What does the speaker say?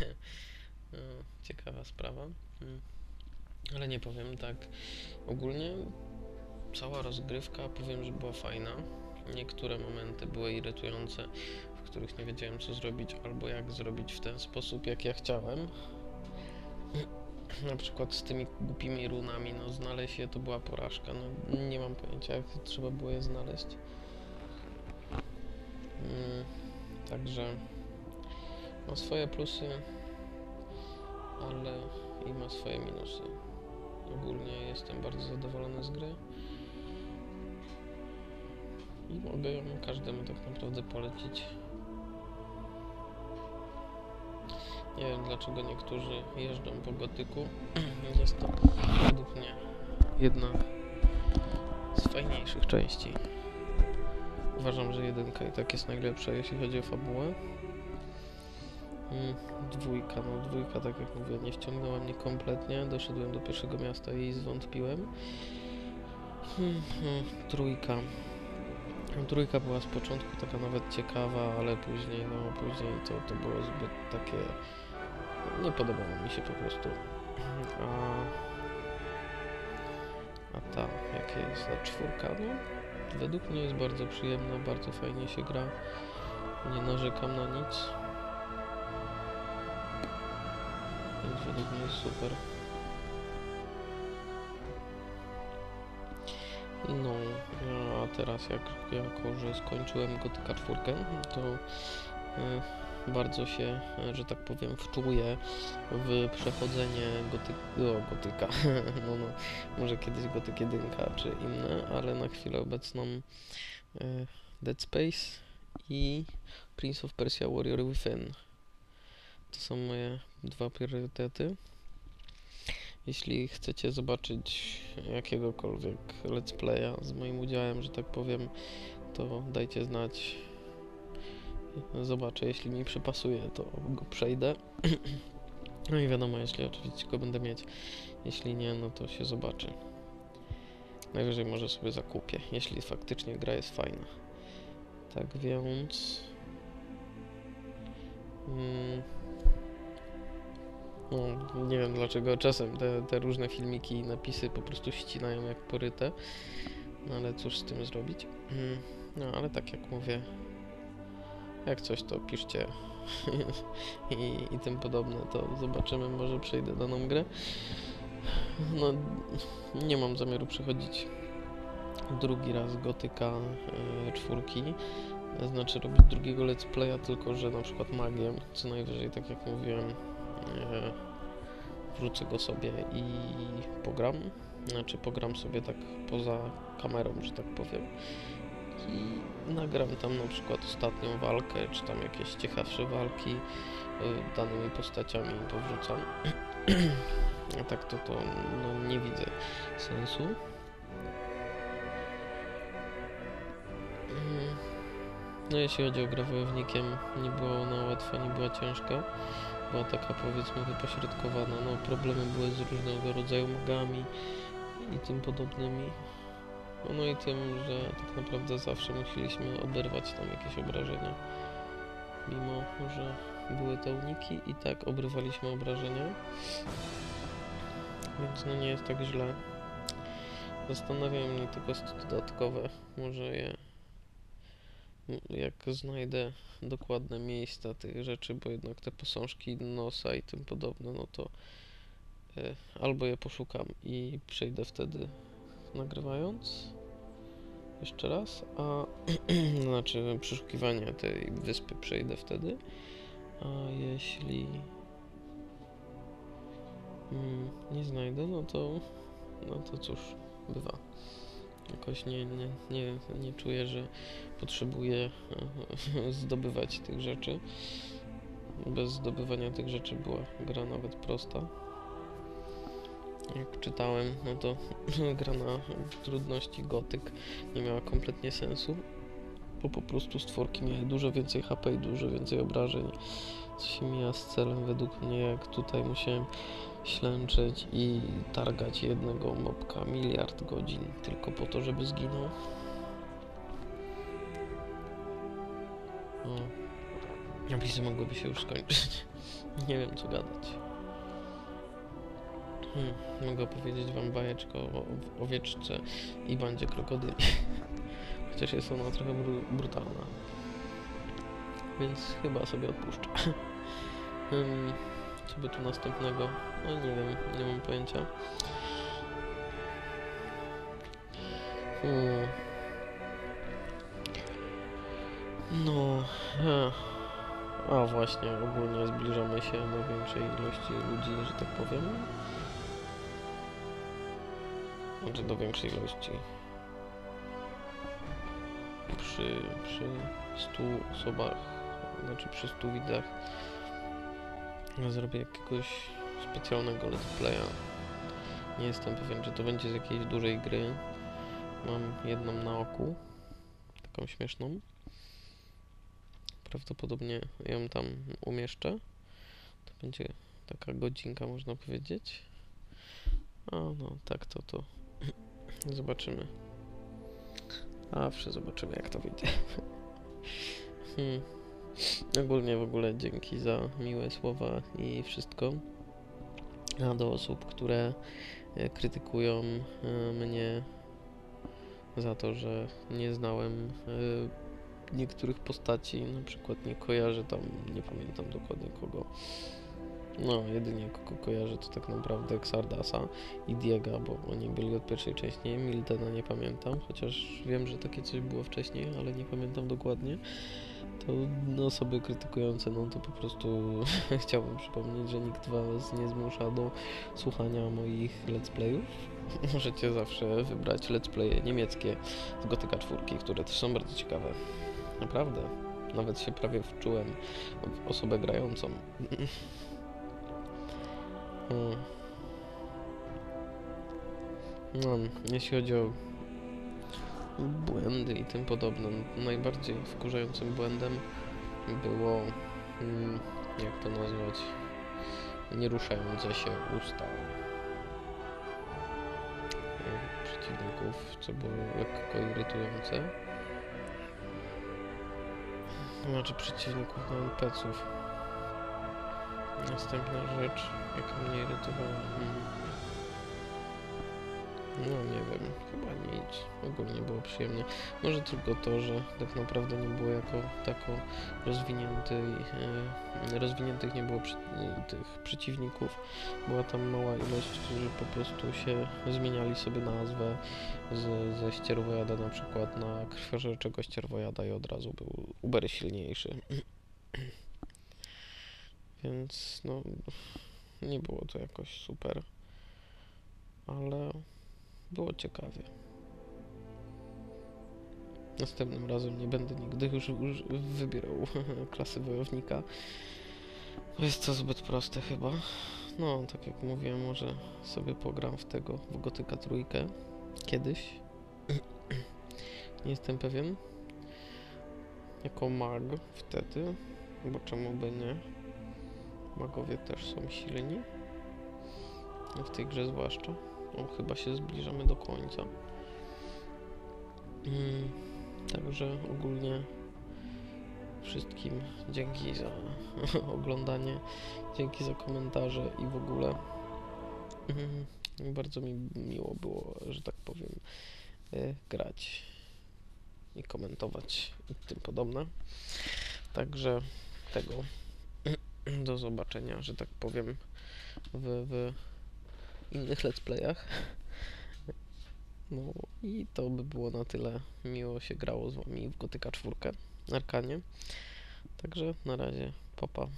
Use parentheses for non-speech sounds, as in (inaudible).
(laughs) No, Ciekawa sprawa. Mm. Ale nie powiem tak. Ogólnie cała rozgrywka powiem, że była fajna. Niektóre momenty były irytujące, w których nie wiedziałem co zrobić albo jak zrobić w ten sposób, jak ja chciałem. (clears throat) Na przykład z tymi głupimi runami, no znaleźć je to była porażka. No nie mam pojęcia jak trzeba było je znaleźć. Mm, Także ma swoje plusy, ale i ma swoje minusy. Ogólnie jestem bardzo zadowolony z gry i mogę ją każdemu tak naprawdę polecić. Nie wiem dlaczego niektórzy jeżdżą po gotyku. (clears throat) Jest to według mnie jedna z fajniejszych części. Uważam, że jedynka i tak jest najlepsza, jeśli chodzi o fabułę. Mm, Dwójka, no dwójka, tak jak mówię, nie wciągnęła mnie kompletnie. Doszedłem do pierwszego miasta i zwątpiłem. Hmm, hmm, Trójka. Trójka była z początku taka nawet ciekawa, ale później, no później to, to było zbyt takie... Nie podobało mi się po prostu. A, a ta, jakie jest ta czwórka, no według mnie jest bardzo przyjemna, bardzo fajnie się gra. Nie narzekam na nic. Więc według mnie jest super. No, a teraz jak, jako, że skończyłem Gotyka 4, to y, bardzo się, że tak powiem, wczuję w przechodzenie goty, o, Gotyka. (laughs) no, no, może kiedyś Gotyk 1 czy inne, ale na chwilę obecną y, Dead Space i Prince of Persia Warrior Within. To są moje dwa priorytety. Jeśli chcecie zobaczyć jakiegokolwiek let's playa z moim udziałem, że tak powiem, to dajcie znać. Zobaczę, jeśli mi przypasuje, to go przejdę. (clears throat) No i wiadomo, jeśli oczywiście go będę mieć. Jeśli nie, no to się zobaczy. Najwyżej może sobie zakupię, jeśli faktycznie gra jest fajna. Tak więc... Mm, no, nie wiem dlaczego czasem te, te różne filmiki i napisy po prostu ścinają jak poryte. No ale cóż z tym zrobić. Mm, No ale tak jak mówię, jak coś to piszcie (laughs) i, i tym podobne, to zobaczymy, może przejdę daną grę. No, nie mam zamiaru przechodzić drugi raz Gotyka e, czwórki. Znaczy robić drugiego let's playa, tylko że na przykład magiem, co najwyżej, tak jak mówiłem, e, wrzucę go sobie i pogram. Znaczy pogram sobie tak poza kamerą, że tak powiem. I nagram tam na przykład ostatnią walkę, czy tam jakieś ciekawsze walki y, danymi postaciami powrzucam. (clears throat) A tak to to no, nie widzę sensu. Mm. No jeśli chodzi o grę wojownikiem, nie była ona łatwa, nie była ciężka. Była taka powiedzmy wypośrodkowana. No problemy były z różnego rodzaju magami i tym podobnymi. No, i tym, że tak naprawdę zawsze musieliśmy oberwać tam jakieś obrażenia. Mimo, że były te uniki i tak obrywaliśmy obrażenia. Więc no nie jest tak źle. Zastanawiają mnie tylko dodatkowe. Może je jak znajdę dokładne miejsca tych rzeczy, bo jednak te posążki nosa i tym podobne, no to e, albo je poszukam i przejdę wtedy nagrywając jeszcze raz, a (clears throat) znaczy przeszukiwanie tej wyspy przejdę wtedy, a jeśli mm, nie znajdę, no to no to cóż, bywa. Jakoś nie, nie, nie, nie czuję, że potrzebuję (laughs) zdobywać tych rzeczy. Bez zdobywania tych rzeczy była gra nawet prosta. Jak czytałem, no to (laughs) gra na trudności gotyk nie miała kompletnie sensu, bo po prostu stworki miały dużo więcej HP i dużo więcej obrażeń, co się mija z celem według mnie, jak tutaj musiałem ślęczeć i targać jednego mobka miliard godzin tylko po to, żeby zginął. O. Napisy mogłyby się już skończyć. (laughs) Nie wiem co gadać. Hmm, mogę opowiedzieć wam bajeczkę o, o owieczce i bandzie krokodyli. (laughs) Chociaż jest ona trochę bru brutalna. Więc chyba sobie odpuszczę. (laughs) Hmm, co by tu następnego? No nie wiem, nie mam pojęcia. Hmm. No. e. A właśnie, ogólnie zbliżamy się do większej ilości ludzi, że tak powiem. Znaczy do większej ilości. Przy, przy 100 osobach, znaczy przy 100 widzach zrobię jakiegoś specjalnego let's playa. Nie jestem pewien, czy to będzie z jakiejś dużej gry. Mam jedną na oku, taką śmieszną. Prawdopodobnie ją tam umieszczę. To będzie taka godzinka, można powiedzieć. A no, tak to to. (clears throat) Zobaczymy. Zawsze zobaczymy, jak to wyjdzie. hmm. Ogólnie w ogóle dzięki za miłe słowa i wszystko. A do osób, które e, krytykują e, mnie za to, że nie znałem e, niektórych postaci, na przykład nie kojarzę tam, nie pamiętam dokładnie kogo. No, jedynie kogo kojarzę to tak naprawdę Xardasa i Diega, bo oni byli od pierwszej części. Mildena nie pamiętam, chociaż wiem, że takie coś było wcześniej, ale nie pamiętam dokładnie. To no, osoby krytykujące, no to po prostu (laughs) chciałbym przypomnieć, że nikt was nie zmusza do słuchania moich let's playów. (laughs) Możecie zawsze wybrać let's playe niemieckie z Gotyka 4, które też są bardzo ciekawe. Naprawdę. Nawet się prawie wczułem w osobę grającą. (laughs) Hmm. No, jeśli chodzi o błędy i tym podobne, najbardziej wkurzającym błędem było, mm, jak to nazwać, nieruszające się usta przeciwników, co było lekko irytujące. Znaczy przeciwników, no NPC-ów. Następna rzecz, jaka mnie irytowała. No nie wiem, chyba nic. Ogólnie było przyjemnie. Może tylko to, że tak naprawdę nie było jako tako rozwinięty, e, rozwiniętych nie było przy, e, tych przeciwników. Była tam mała ilość, którzy po prostu się zmieniali sobie nazwę z, ze ścierwojada na przykład na krwiożerczego ścierwojada i od razu był uber silniejszy. Więc no nie było to jakoś super. Ale było ciekawie. Następnym razem nie będę nigdy już, już wybierał (laughs) klasy wojownika. Jest to zbyt proste chyba. No, tak jak mówiłem, może sobie pogram w tego, w Gotyka trójkę. Kiedyś. (clears throat) nie jestem pewien. Jako mag wtedy. Bo czemu by nie? Magowie też są silni. W tej grze zwłaszcza. O, chyba się zbliżamy do końca. Mm, także ogólnie wszystkim dzięki za (laughs) oglądanie, dzięki za komentarze i w ogóle mm, bardzo mi miło było, że tak powiem, y, grać i komentować i tym podobne. Także tego do zobaczenia, że tak powiem, w, w innych let's playach. No i to by było na tyle. Miło się grało z wami w Gotyka 4 Arkanie. Także na razie, papa.